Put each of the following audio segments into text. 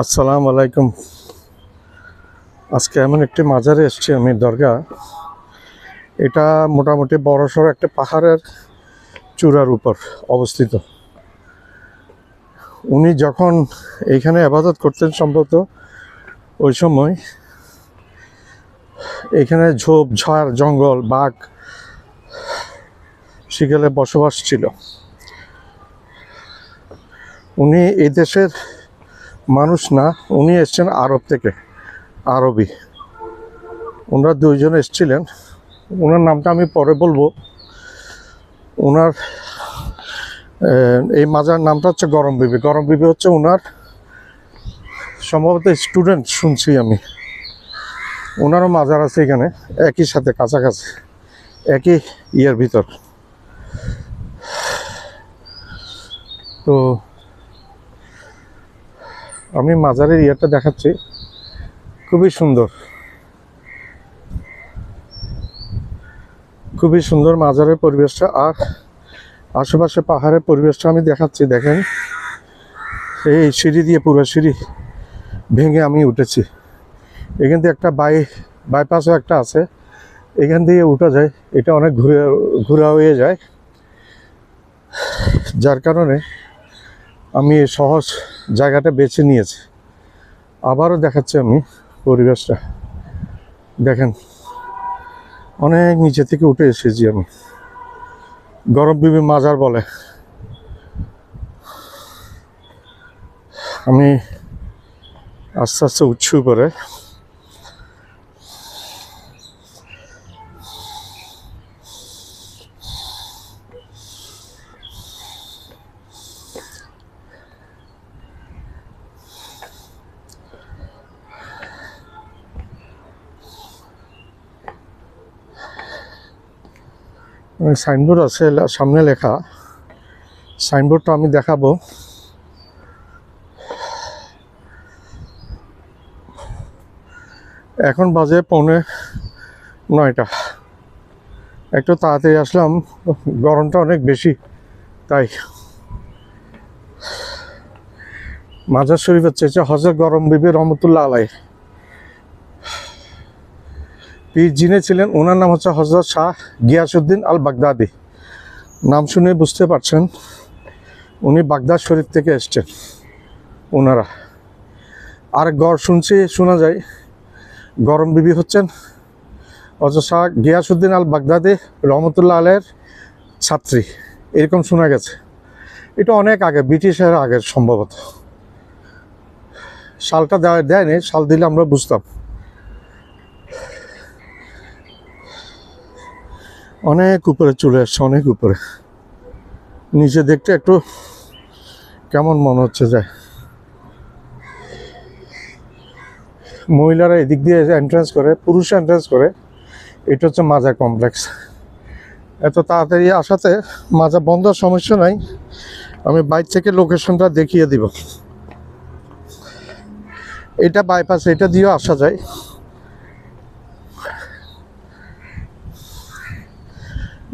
আসসালামু আলাইকুম। আজকে এমন একটি মাজারে এসেছি আমি, দরগা। এটা মোটামুটি বড়সড় একটা পাহাড়ের চূড়ার উপর অবস্থিত। উনি যখন এইখানে আবাদত করতেন সম্ভবত, ওই সময় এখানে ঝোপ, ঝাড়, জঙ্গল, বাঘ শিকালে বসবাস ছিল। উনি এই দেশের মানুষ না, উনি এসছেন আরব থেকে, আরবি। ওনারা দুইজন এসছিলেন। ওনার নামটা আমি পরে বলব। ওনার এই মাজার নামটা হচ্ছে গরম বিবি। গরম বিবি হচ্ছে ওনার সম্ভবত স্টুডেন্ট শুনছি আমি। ওনারও মাজার আছে এখানে, একই সাথে, কাছাকাছি, একই ইয়ের ভিতর। তো আমি মাজারের ইয়েটা দেখাচ্ছি। খুবই সুন্দর। খুবই সুন্দর মাজারের পরিবেশটা আর আশেপাশে পাহাড়ের পরিবেশটা আমি দেখাচ্ছি, দেখেন। এই সিঁড়ি দিয়ে পুরো সিঁড়ি ভেঙে আমি উঠেছি। এখান থেকে একটা বাই, বাইপাসও একটা আছে। এখান দিয়ে উঠা যায়। এটা অনেক ঘুরে, ঘোরা হয়ে যায়। যার কারণে আমি সহজ জায়গাটা বেছে নিয়েছি। আবারও দেখাচ্ছি আমি পরিবেশটা। দেখেন, অনেক নিচে থেকে উঠে এসেছি আমি। গরম বিবি মাজার বলে। আমি আস্তে আস্তে উৎসু করে সাইনবোর্ড আছে সামনে লেখা। সাইনবোর্ডটা আমি দেখাবো। এখন বাজে পৌনে নয়টা। একটু তাড়াতাড়ি আসলাম, গরমটা অনেক বেশি, তাই। মাজার শরীফের চেয়েছে হজরত গরম বিবি রহমতুল্লাহ আলাই পীর যিনি ছিলেন ওনার নাম হচ্ছে হজরত শাহ গিয়াসুদ্দিন আল বাগদাদি নাম শুনে বুঝতে পারছেন, উনি বাগদাদ শরীফ থেকে এসছেন ওনারা আর গড় শুনছি, শোনা যায়, গরম বিবি হচ্ছেন। হজরত শাহ গিয়াসুদ্দিন আল বাগদাদি রহমতুল্লাহ আলের ছাত্রী, এরকম শোনা গেছে। এটা অনেক আগে, ব্রিটিশের আগের সম্ভবত। সালটা দেয়, দেয়নি, সাল দিলে আমরা বুঝতাম। অনেক উপরে চলে আসছে, অনেক উপরে। নিচে দেখতে একটু কেমন মনে হচ্ছে যায় মহিলারা এদিক দিয়ে এন্ট্রান্স করে, পুরুষ এন্ট্রান্স করে, এটা হচ্ছে মাজা কমপ্লেক্স এত তাড়াতাড়ি আসাতে মাজা বন্ধ সমস্যা নাই, আমি বাইক থেকে লোকেশনটা দেখিয়ে দিব। এটা বাইপাস এটা দিয়েও আসা যায়।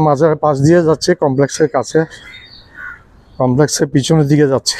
মাজারের পাশ দিয়ে যাচ্ছে কমপ্লেক্সের কাছে। কমপ্লেক্সের পিছনের দিকে যাচ্ছে।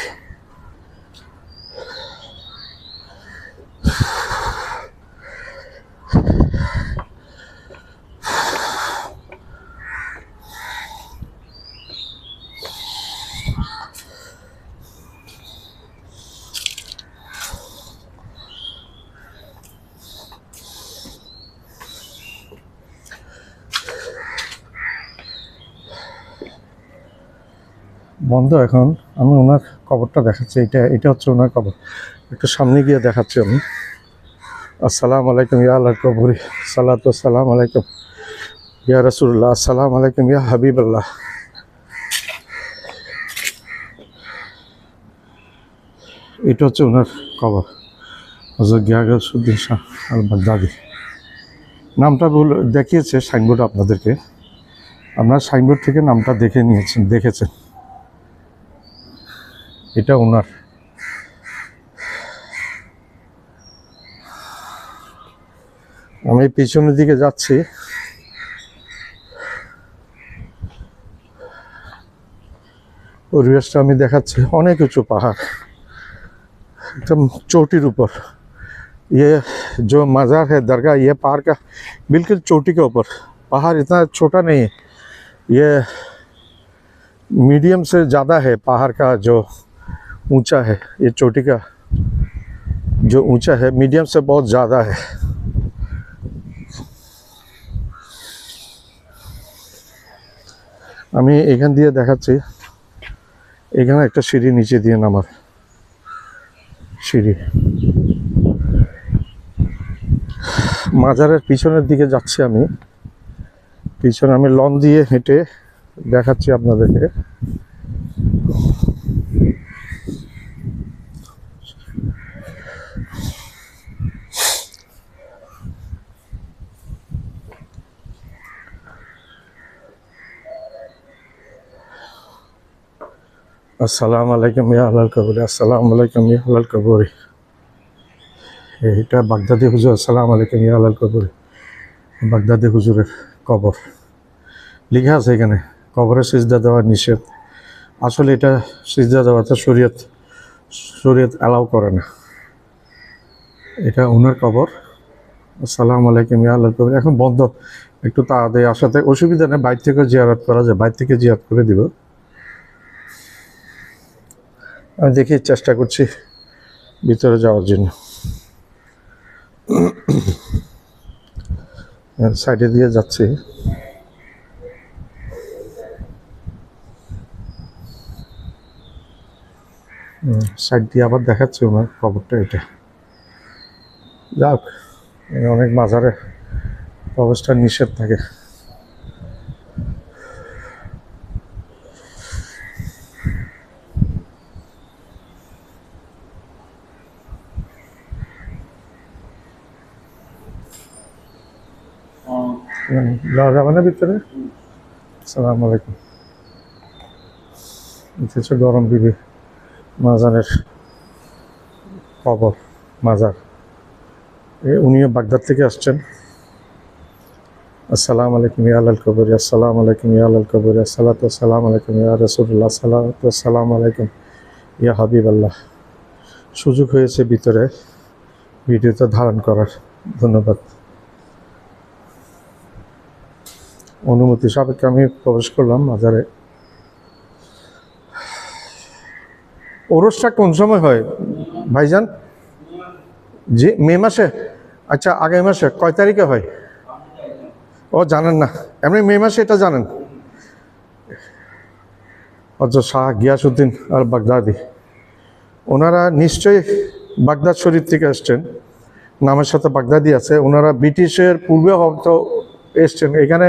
বন্ধ এখন। আমি ওনার কবরটা দেখাচ্ছি। এটা এটা হচ্ছে ওনার কবর। একটু সামনে গিয়ে দেখাচ্ছি আমি। আসসালামু আলাইকুম ইয়া আল্লাহ কবরি। সালাতু সালাম আলাইকুম ইয়া রাসূলুল্লাহ। আসসালামু আলাইকুম ইয়া হাবিব আল্লাহ এটা হচ্ছে ওনার কবর। গিয়াগসুদ্দিন শাহ আল বাগদাদি নামটা ভুল, দেখিয়েছে সাইনবোর্ড আপনাদেরকে। আপনার সাইনবোর্ড থেকে নামটা দেখে নিয়েছেন, দেখেছেন। এটা ওনার আমি পিছনের দিকে যাচ্ছি পরিবেশটা আমি দেখাচ্ছি অনেক উঁচু পাহাড় एकदम चोटीर ऊपर ये जो मज़ार है दरगाह ये पहाड़ का बिल्कुल चोटी के ऊपर पहाड़ इतना छोटा नहीं है ये मीडियम से ज़्यादा है पहाड़ का जो ऊंचा है ये चोटी का जो ऊंचा है मीडियम से बहुत ज़्यादा है আমি এখান দিয়ে দেখাচ্ছি এখানে একটা সিঁড়ি নিচে দিয়ে নামার সিঁড়ি মাজারের পিছনের দিকে যাচ্ছি আমি পিছনে আমি লন দিয়ে হেঁটে দেখাচ্ছি আপনাদেরকে আসসালামু আলাইকুম ইয়া আলাল কবরি, আসসালামু আলাইকুম ইয়া আলাল কবরি। এটা বাগদাদি হুজুর, আসসালামু আলাইকুম ইয়া কবরি। বাগদাদি হুজুরের কবর। লিখা আছে এখানে, কবরে সিজদা দেওয়া নিষেধ। আসলে এটা সিজদা দেওয়াতে শরীয়ত শরীয়ত অ্যালাউ করে না। এটা ওনার কবর। আসসালামু আলাইকুম ইয়া আলাল কবর। এখন বন্ধ, একটু তাড়াতাড়ি আসাতে অসুবিধা নেই, বাইর থেকে জিয়ারত করা যায়, বাইর থেকে জিয়ারত করে দিব। আমি দেখি, চেষ্টা করছি ভিতরে যাওয়ার জন্য। সাইডে দিয়ে যাচ্ছি। সাইড দিয়ে আবার দেখাচ্ছি ওনার খবরটা এটা। যাক অনেক মাজারে প্রবেশটা নিষেধ থাকে। যাওয়া ভিতরে? সালাম আলাইকুম। হচ্ছে গরম বিবি মাজারের কবর, মাজার। উনিও বাগদাদ থেকে আসছেন। আসসালামু আলাইকুম ইয়া আলাল কবর, আসসালামু আলাইকুম ইয়া আলাল কবর, আসসালাতু আসসালামু আলাইকুম ইয়া রাসূলুল্লাহ সাল্লাতু আসসালামু আলাইকুম ইয়া হাবিব আল্লাহ সুযোগ হয়েছে ভিতরে, ভিডিওটা ধারণ করার। ধন্যবাদ। অনুমতি সাপেক্ষে আমি প্রবেশ করলাম মাজারে ওরসটা কোন সময় হয়? ভাইজান? যে মে মাসে? আচ্ছা আগামী মাসে। কয় তারিখে হয়? ও, জানেন না। এমনি মে মাসে এটা জানেন। অথচ শাহ গিয়াসুদ্দিন আর বাগদাদি ওনারা নিশ্চয়ই বাগদাদ শরীফ থেকে এসছেন নামের সাথে বাগদাদি আছে। ওনারা ব্রিটিশের পূর্বে হয়তো এসছেন। এখানে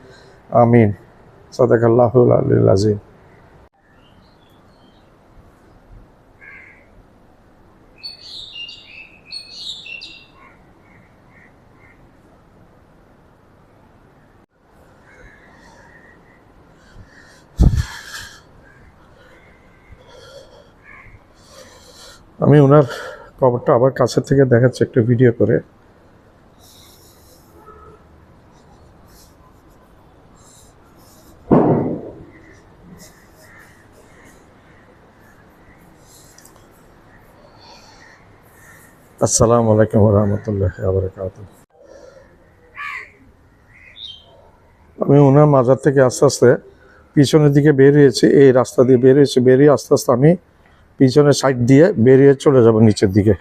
আমিন। সাদাকাল্লাহুল আমি ওনার কবরটা আবার কাছে থেকে দেখাচ্ছি একটু ভিডিও করে। আসসালামু আলাইকুম রহমতুল্লাহ আবরকাত আমি ওনার মাজার থেকে আস্তে আস্তে পিছনের দিকে বেরিয়েছি, এই রাস্তা দিয়ে বেরিয়েছি, বেরিয়ে আস্তে আস্তে আমি পিছনের সাইড দিয়ে বেরিয়ে চলে যাব নিচের দিকে।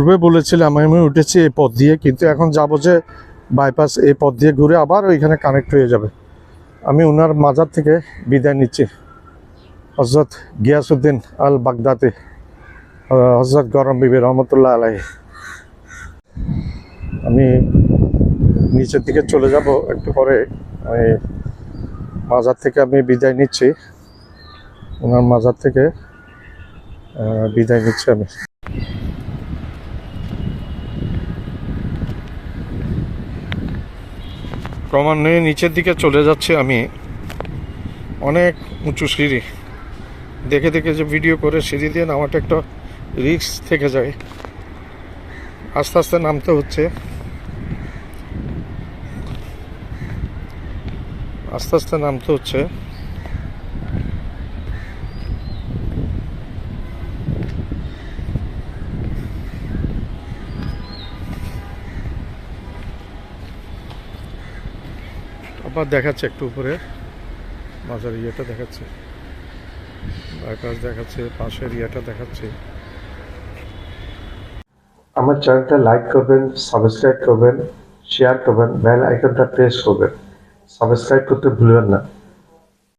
পূর্বে বলেছিলাম আমি উঠেছি এই পথ দিয়ে, কিন্তু এখন যাব যে বাইপাস এই পথ দিয়ে ঘুরে আবার ওইখানে কানেক্ট হয়ে যাবে। আমি ওনার মাজার থেকে বিদায় নিচ্ছি। হজরত গিয়াসুদ্দিন আল বাগদাদি হজরত গরম বিবি রহমতুল্লাহ আলাই আমি নিচের দিকে চলে যাব, একটু পরে আমি মাজার থেকে আমি বিদায় নিচ্ছি। ওনার মাজার থেকে বিদায় নিচ্ছি আমি। ক্রমান্বয়ে নিচের দিকে চলে যাচ্ছে আমি। অনেক উঁচু সিঁড়ি। দেখে দেখে যে ভিডিও করে সিঁড়ি দিয়ে নামাটা একটা রিক্স থেকে যায়। আস্তে আস্তে নামতে হচ্ছে। আস্তে আস্তে নামতে হচ্ছে। আবার দেখাচ্ছে একটু উপরে। মাঝার ইয়েটা দেখাচ্ছে। বাইপাস দেখাচ্ছে, পাশের ইয়েটা দেখাচ্ছে। আমার চ্যানেলটা লাইক করবেন, সাবস্ক্রাইব করবেন, শেয়ার করবেন, বেল আইকনটা প্রেস করবেন। সাবস্ক্রাইব করতে ভুলবেন না।